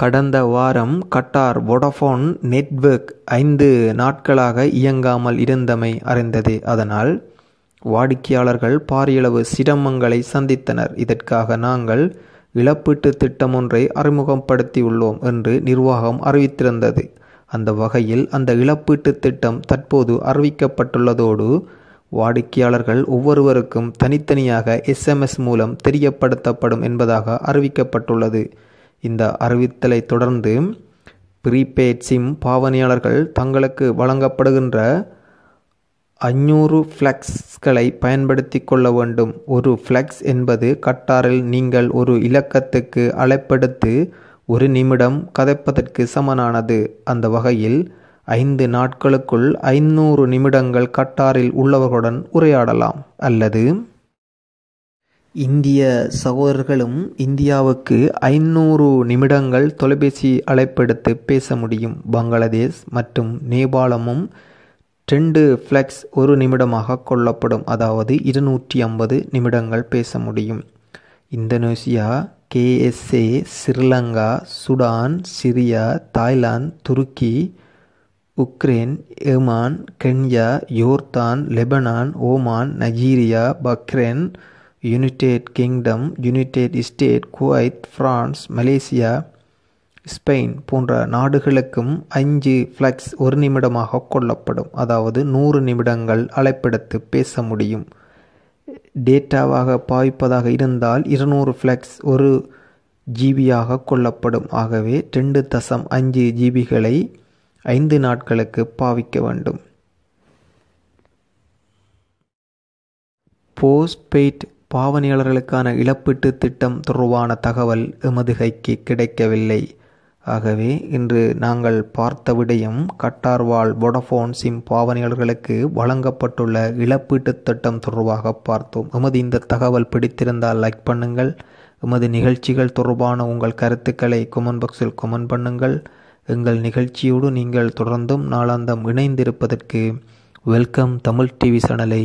கடந்த வாரம் Khattar Vodafone network ஐந்து நாட்களாக இயங்காமல் இருந்தமை அறிந்தது. அதனால் வாடிக்கையாளர்கள் பாரியளவு சிரமங்களை சந்தித்தனர். இதற்காக நாங்கள் இழப்பீட்டு திட்டம் ஒன்றை அறிமுகப்படுத்தியுள்ளோம் என்று நிர்வாகம் அறிவித்திருந்தது. அந்த வகையில் அந்த இழப்பீட்டு திட்டம் தற்போது அறிவிக்கப்பட்டுள்ளதோடு வாடிக்கையாளர்கள் ஒவ்வொருவருக்கும் தனித்தனியாக எஸ்எம்எஸ் மூலம் தெரியப்படுத்தப்படும் என்பதாக அறிவிக்கப்பட்டுள்ளது. இந்த அறிவித்தலை தொடர்ந்து ப்ரீபெய்ட் சிம் பாவனையாளர்கள் தங்களுக்கு வழங்கப்படுகின்ற அஞ்சூறு ஃப்ளக்ஸ்களை பயன்படுத்தி கொள்ள வேண்டும். ஒரு ஃப்ளக்ஸ் என்பது கட்டாரில் நீங்கள் ஒரு இலக்கத்துக்கு அழைப்படுத்து ஒரு நிமிடம் கதைப்பதற்கு சமனானது. அந்த வகையில் ஐந்து நாட்களுக்குள் ஐநூறு நிமிடங்கள் கட்டாரில் உள்ளவர்களுடன் உரையாடலாம். அல்லது இந்திய சகோதரர்களும் இந்தியாவுக்கு ஐநூறு நிமிடங்கள் தொலைபேசி அழைப்பெடுத்து பேச முடியும். பங்களாதேஷ் மற்றும் நேபாளமும் ரெண்டு ஃப்ளெக்ஸ் ஒரு நிமிடமாக கொள்ளப்படும் அதாவது இருநூற்றி ஐம்பது நிமிடங்கள் பேச முடியும். Indonesia KSA Sri Lanka Sudan Syria Thailand Turkey Ukraine Yemen Kenya Jordan Lebanon Oman Nigeria Bahrain United Kingdom United State Kuwait France Malaysia Spain போன்ற நாடுகளுக்கும் அஞ்சு ஃப்ளக்ஸ் ஒரு நிமிடமாக கொள்ளப்படும் அதாவது நூறு நிமிடங்கள் அழைப்பெடுத்து பேச முடியும். டேட்டாவாக பாவிப்பதாக இருந்தால் இருநூறு ஃப்ளக்ஸ் ஒரு ஜிபியாக கொள்ளப்படும் ஆகவே ரெண்டு தசம் அஞ்சு ஜிபிகளை ஐந்து நாட்களுக்கு பாவிக்க வேண்டும். போஸ்ட்பெய்ட் பாவனையாளர்களுக்கான இழப்பீட்டு திட்டம் தொடர்பான தகவல் எமது கைக்கு கிடைக்கவில்லை. ஆகவே இன்று நாங்கள் பார்த்த விடயம் கட்டார் வாழ் வோடஃபோன் சிம் பாவனையாளர்களுக்கு வழங்கப்பட்டுள்ள இழப்பீட்டு திட்டம் தொடர்பாக பார்த்தோம். எமது இந்த தகவல் பிடித்திருந்தால் லைக் பண்ணுங்கள். எமது நிகழ்ச்சிகள் தொடர்பான உங்கள் கருத்துக்களை கொமெண்ட் பாக்ஸில் கொமெண்ட் பண்ணுங்கள். எங்கள் நிகழ்ச்சியோடு நீங்கள் தொடர்ந்தும் நாளாந்தம் இணைந்திருப்பதற்கு வெல்கம் தமிழ் டிவி சேனலை